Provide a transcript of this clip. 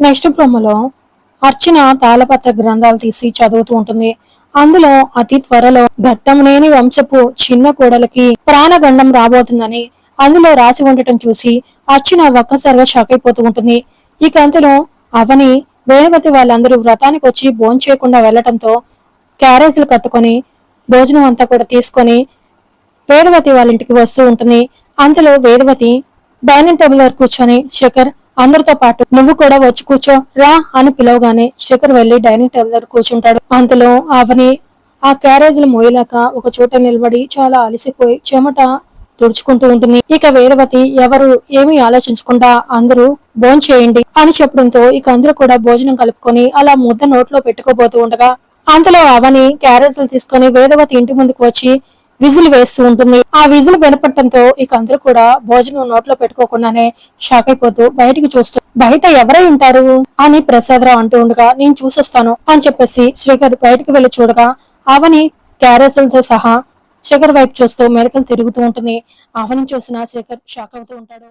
Next ప్రోమోలో అర్చన తాళపత్ర గ్రంథాలు తీసి చదువుతూ ఉంటుంది. అందులో అతి త్వరలో ఘట్టంనేని వంశపు చిన్న కోడలకి ప్రాణగండం రాబోతుందని అందులో రాసి ఉండటం చూసి అర్చన ఒక్కసారిగా షాక్ అయిపోతూ ఉంటుంది. ఈ కంతలో అవని వేదవతి వాళ్ళందరూ వ్రతానికి వచ్చి భోంచేయకుండా వెళ్ళటంతో క్యారేజీలు కట్టుకొని భోజనం అంతా కూడా తీసుకొని వేదవతి వాళ్ళ ఇంటికి వస్తూ ఉంటుంది. అంతలో వేదవతి డైనింగ్ టేబుల్ దగ్గర కూర్చొని శేఖర్ అందరితో పాటు నువ్వు కూడా వచ్చి కూర్చో రా అని పిలవగానే శేఖర్ వెళ్ళి డైనింగ్ టేబుల్ దగ్గర కూర్చుంటాడు. అంతలో అవని ఆ క్యారేజీలు మోయలేక ఒక చోట నిలబడి చాలా అలసిపోయి చెమట తుడుచుకుంటూ ఉంటుంది. ఇక వేరవతి ఎవరు ఏమీ ఆలోచించకుండా అందరూ భోంచేయండి అని చెప్పడంతో ఇక అందరూ కూడా భోజనం కలుపుకొని అలా ముద్ద నోట్లో పెట్టుకోబోతూ ఉండగా అంతలో అవని క్యారేజీలు తీసుకొని వేదవతి ఇంటి ముందుకు వచ్చి విజిల్ వేస్తూ ఉంటుంది. ఆ విజిల్ వినపడటంతో ఇక అందరూ కూడా భోజనం నోట్లో పెట్టుకోకుండానే షాక్ అయిపోతూ బయటికి చూస్తూ బయట ఎవరై ఉంటారు? అని ప్రసాదరావు అంటూ ఉండగా నేను చూసొస్తాను అని చెప్పేసి శ్రీకర్ బయటికి వెళ్ళి చూడగా అవని క్యారేజీలతో సహా శేఖర్ వైపు చూస్తూ మెరకలు తిరుగుతూ ఉంటుంది. అవని చూసిన శేఖర్ షాక్ అవుతూ ఉంటాడు.